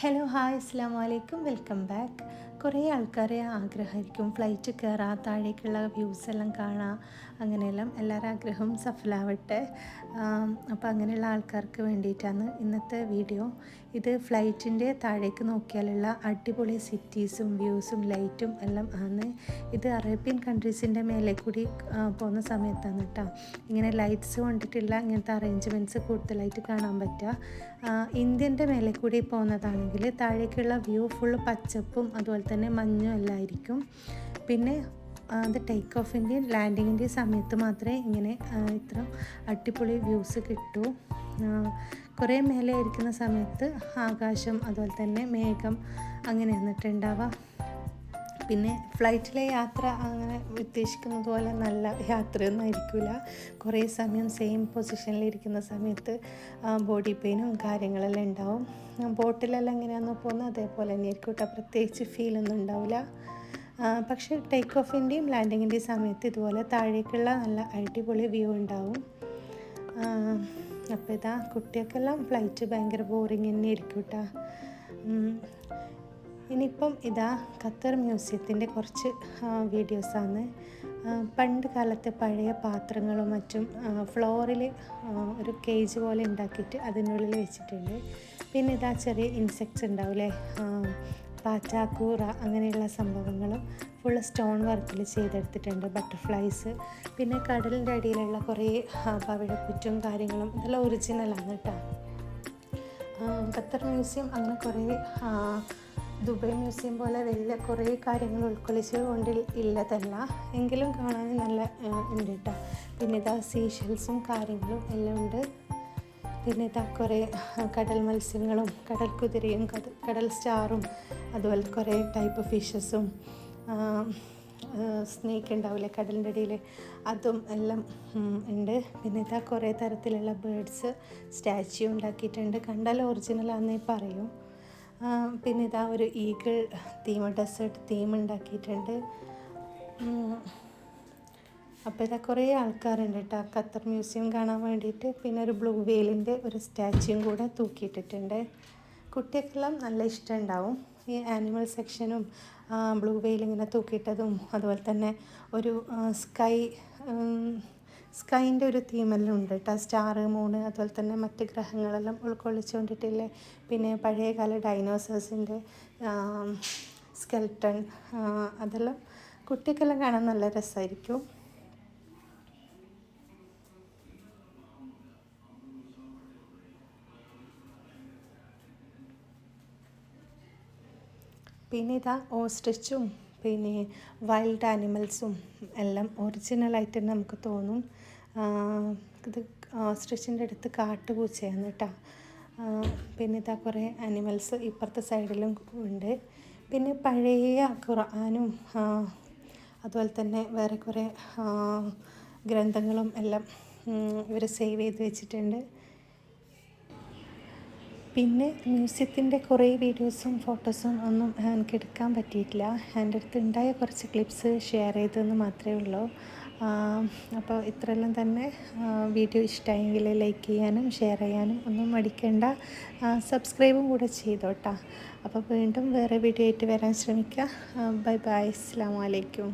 Hello hi അസ്സാം വലൈക്കും welcome back കുറേ ആൾക്കാരെ ആഗ്രഹമായിരിക്കും ഫ്ലൈറ്റ് കയറാ താഴേക്കുള്ള വ്യൂസ് എല്ലാം കാണാം അങ്ങനെയെല്ലാം എല്ലാവരും ആഗ്രഹവും സഫലാവട്ടെ. അപ്പോൾ അങ്ങനെയുള്ള ആൾക്കാർക്ക് വേണ്ടിയിട്ടാണ് ഇന്നത്തെ വീഡിയോ ഇത് ഫ്ലൈറ്റിന്റെ താഴേക്ക് നോക്കിയാലുള്ള അടിപൊളി സിറ്റീസും വ്യൂസും ലൈറ്റും എല്ലാം ആണ്. ഇത് അറേബ്യൻ കൺട്രീസിന്റെ മേലെ കൂടി പോകുന്ന സമയത്താണ് കേട്ടോ ഇങ്ങനെ ലൈറ്റ്സ് കൊണ്ടിട്ടുള്ള ഇങ്ങനത്തെ അറേഞ്ച്മെന്റ്സ് കൂടുതലായിട്ട് കാണാൻ പറ്റുക. ഇന്ത്യന്റെ മേലെ കൂടി പോകുന്നതാണെങ്കിൽ താഴേക്കുള്ള വ്യൂ ഫുൾ പച്ചപ്പും അതുപോലെ തന്നെ മഞ്ഞും എല്ലാം ആയിരിക്കും. പിന്നെ അത് ടേക്ക് ഓഫിന്റെയും ലാൻഡിങ്ങിന്റെയും സമയത്ത് മാത്രമേ ഇങ്ങനെ ഇത്ര അടിപൊളി വ്യൂസ് കിട്ടൂ. കുറേ മേലെ ഇരിക്കുന്ന സമയത്ത് ആകാശം അതുപോലെ തന്നെ മേഘം അങ്ങനെ വന്നിട്ടുണ്ടാവാം. പിന്നെ ഫ്ലൈറ്റിലെ യാത്ര അങ്ങനെ ഉദ്ദേശിക്കുന്നത് പോലെ നല്ല യാത്രയൊന്നും ആയിരിക്കില്ല കുറേ സമയം സെയിം പൊസിഷനിൽ ഇരിക്കുന്ന സമയത്ത് ബോഡി പെയിനും കാര്യങ്ങളെല്ലാം ഉണ്ടാവും. ബോട്ടിലെല്ലാം എങ്ങനെയാണെന്ന് പോകുന്നത് അതേപോലെ തന്നെ ആയിരിക്കും കേട്ടോ. പ്രത്യേകിച്ച് ഫീലൊന്നും ഉണ്ടാവില്ല. പക്ഷേ ടേക്ക് ഓഫിന്റെയും ലാൻഡിങ്ങിന്റെയും സമയത്ത് ഇതുപോലെ താഴേക്കുള്ള നല്ല അടിപൊളി വ്യൂ ഉണ്ടാവും. അപ്പോൾ ഇതാ കുട്ടികൾക്കെല്ലാം ഫ്ലൈറ്റ് ഭയങ്കര ബോറിങ് തന്നെ ആയിരിക്കും കേട്ടോ ഇനിയിപ്പം ഇതാ ഖത്തർ മ്യൂസിയത്തിന്റെ കുറച്ച് വീഡിയോസാണ് പണ്ട് കാലത്തെ പഴയ പാത്രങ്ങളും മറ്റും ഫ്ലോറിൽ ഒരു കേജ് പോലെ ഉണ്ടാക്കിയിട്ട് അതിനുള്ളിൽ വെച്ചിട്ടുണ്ട്. പിന്നെ ഇതാ ചെറിയ ഇൻസെക്ട്സ് ഉണ്ടാവില്ലേ പാറ്റ കൂറ അങ്ങനെയുള്ള സംഭവങ്ങളും ഫുൾ സ്റ്റോൺ വർക്കിൽ ചെയ്തെടുത്തിട്ടുണ്ട് ബട്ടർഫ്ലൈസ് പിന്നെ കടലിന്റെ അടിയിലുള്ള കുറേ പവിഴപ്പുറ്റും കാര്യങ്ങളും ഇതെല്ലാം ഒറിജിനലാണ് കേട്ടോ. ഖത്തർ മ്യൂസിയം അങ്ങനെ കുറേ ദുബായ് മ്യൂസിയം പോലെ വലിയ കുറേ കാര്യങ്ങൾ ഉൾക്കൊള്ളിച്ച് കൊണ്ട് ഇല്ലതല്ല. എങ്കിലും കാണാൻ നല്ല ഉണ്ട് കേട്ടോ. പിന്നെ ഇതാ സീഷൽസും കാര്യങ്ങളും എല്ലാം ഉണ്ട്. പിന്നെ ഇതാ കുറേ കടൽ മത്സ്യങ്ങളും കടൽ കുതിരയും കടൽ സ്റ്റാറും അതുപോലെ കുറേ ടൈപ്പ് ഫിഷസും സ്നേക്ക് ഉണ്ടാവില്ലേ കടലിന്റെ ഇടയിൽ അതും എല്ലാം ഉണ്ട്. പിന്നെ ഇതാ കുറേ തരത്തിലുള്ള ബേഡ്സ് സ്റ്റാച്യു ഉണ്ടാക്കിയിട്ടുണ്ട്. കണ്ടാൽ ഒറിജിനലാണെന്നേ പറയും. പിന്നെ ഇതാ ഒരു ഈഗിൾ തീം ഡെസേർട്ട് തീം ഉണ്ടാക്കിയിട്ടുണ്ട്. അപ്പോൾ ഇതാ കുറേ ആൾക്കാരുണ്ട് കേട്ടോ ഖത്തർ മ്യൂസിയം കാണാൻ വേണ്ടിയിട്ട് പിന്നെ ഒരു ബ്ലൂ വെയിലിന്റെ ഒരു സ്റ്റാച്യൂം കൂടെ തൂക്കിയിട്ടിട്ടുണ്ട്. കുട്ടികൾക്കെല്ലാം നല്ല ഇഷ്ടമുണ്ടാവും ഈ ആനിമൽ സെക്ഷനും ബ്ലൂ വെയിൽ ഇങ്ങനെ തൂക്കിയിട്ടതും അതുപോലെ തന്നെ ഒരു സ്കൈ സ്കൈന്റെ ഒരു തീമെല്ലാം ഉണ്ട് കേട്ടോ സ്റ്റാർ മൂണ് അതുപോലെ തന്നെ മറ്റ് ഗ്രഹങ്ങളെല്ലാം ഉൾക്കൊള്ളിച്ചുകൊണ്ടിട്ടില്ലേ? പിന്നെ പഴയകാല ഡൈനോസേഴ്സിന്റെ സ്കെൽട്ടൺ അതെല്ലാം കുട്ടിക്കെല്ലാം കാണാൻ നല്ല രസമായിരിക്കും പിന്നെ ഇതാ ഓസ്ട്രിച്ചും പിന്നെ വൈൽഡ് ആനിമൽസും എല്ലാം ഒറിജിനലായിട്ട് നമുക്ക് തോന്നും. ഇത് ഓസ്ട്രിച്ചിന്റെ അടുത്ത് കാട്ടുപൂച്ചയാണ് കേട്ടോ. പിന്നെ ഇതാ കുറേ ആനിമൽസ് ഇപ്പുറത്തെ സൈഡിലും ഉണ്ട്. പിന്നെ പഴയ ഖുർആാനും അതുപോലെ തന്നെ വേറെ കുറേ ഗ്രന്ഥങ്ങളും എല്ലാം ഇവർ സേവ് ചെയ്ത് വെച്ചിട്ടുണ്ട്. പിന്നെ മ്യൂസിയത്തിന്റെ കുറേ വീഡിയോസും ഫോട്ടോസും ഒന്നും എനിക്ക് എടുക്കാൻ പറ്റിയിട്ടില്ല. എന്റെ അടുത്ത് ഉണ്ടായ കുറച്ച് ക്ലിപ്സ് ഷെയർ ചെയ്തതെന്ന് മാത്രമേ ഉള്ളൂ. അപ്പോൾ ഇത്രയെല്ലാം തന്നെ വീഡിയോ ഇഷ്ടമായെങ്കിൽ ലൈക്ക് ചെയ്യാനും ഷെയർ ചെയ്യാനും ഒന്നും മടിക്കേണ്ട. സബ്സ്ക്രൈബും കൂടെ ചെയ്തോട്ടാ. അപ്പോൾ വീണ്ടും വേറെ വീഡിയോ ആയിട്ട് വരാൻ ശ്രമിക്കുക ബൈ ബൈ. അസ്സാം വലൈക്കും